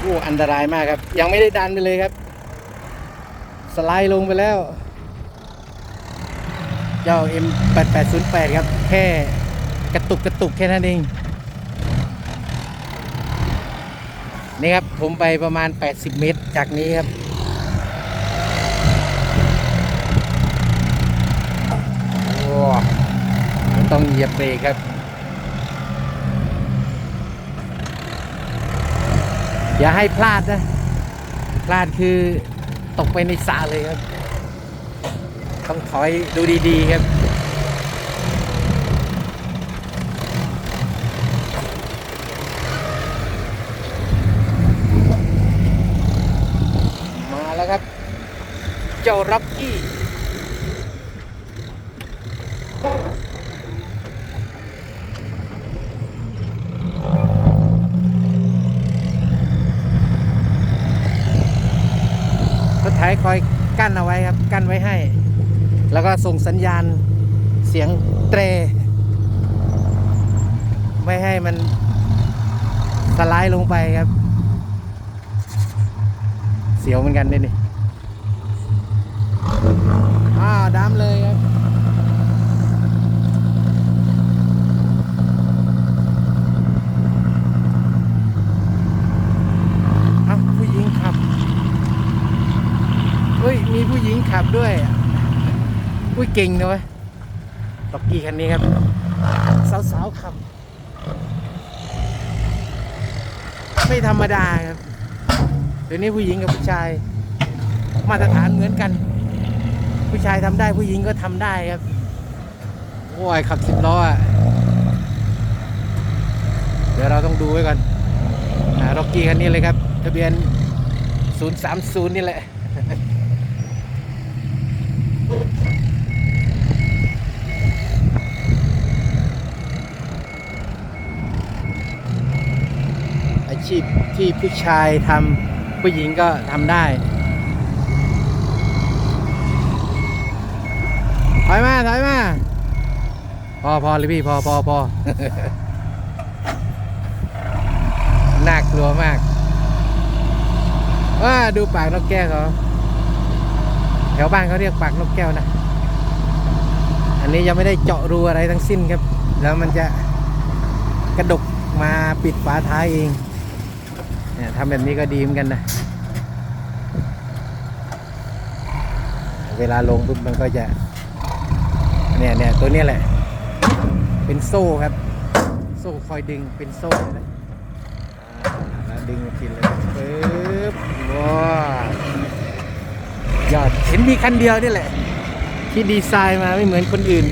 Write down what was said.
โอ้อันตรายมากครับ ยังไม่ได้ดันไปเลยครับ สไลด์ลงไปแล้ว เจ้า M8808 ครับ แค่กระตุกกระตุกแค่นั้นเอง นี่ครับ ผมไปประมาณ 80 เมตรจากนี้ครับต้องเหยียบเบรกครับ อย่าให้พลาดนะ พลาดคือตกไปในสระเลยครับ ต้องถอยดูดีๆครับมาแล้วครับ เจ้ารับกี้ รถไถคอยกั้นเอาไว้ครับ กั้นไว้ให้ แล้วก็ส่งสัญญาณเสียงเตร ไม่ให้มันสไลด์ลงไปครับ เสียวเหมือนกันนี่นี่อ้าวดำเลยครับ เอ้าผู้หญิงขับ เฮ้ยมีผู้หญิงขับด้วยอุ้ยเก่งนะเว้ยตอกกี้คันนี้ครับ สาวๆขับ ไม่ธรรมดาครับเดี๋ยวนี้ผู้หญิงกับผู้ชาย มาตรฐานเหมือนกัน ผู้ชายทำได้ผู้หญิงก็ทำได้ครับโอ้ยขับสิบล้ออะเดี๋ยวเราต้องดูไว้ก่อนอ่ารอกกี้คันนี้เลยครับ ทะเบียน 030 นี่แหละ อาชีพที่ผู้ชายทำผู้หญิงก็ทำได้ถอยมาถอยมาพอพอเลยพี่พอพอพอน่ากลัวมากว่าดูปากนกแก้วเขาแถวบ้านเขาเรียกปากนกแก้วนะ อันนี้ยังไม่ได้เจาะรูอะไรทั้งสิ้นครับ แล้วมันจะกระดกมาปิดฝาท้ายเอง เนี่ยทำแบบนี้ก็ดีเหมือนกันนะ เวลาลงปุ๊บมันก็จะ เนี่ยเนี่ยตัวนี้แหละ เป็นโซ่ครับ โซ่คอยดึงเป็นโซ่นะแล้วดึงมากินเลยปึ๊บว้ายอดเห็นมีคันเดียวนี่แหละ ที่ดีไซน์มาไม่เหมือนคนอื่น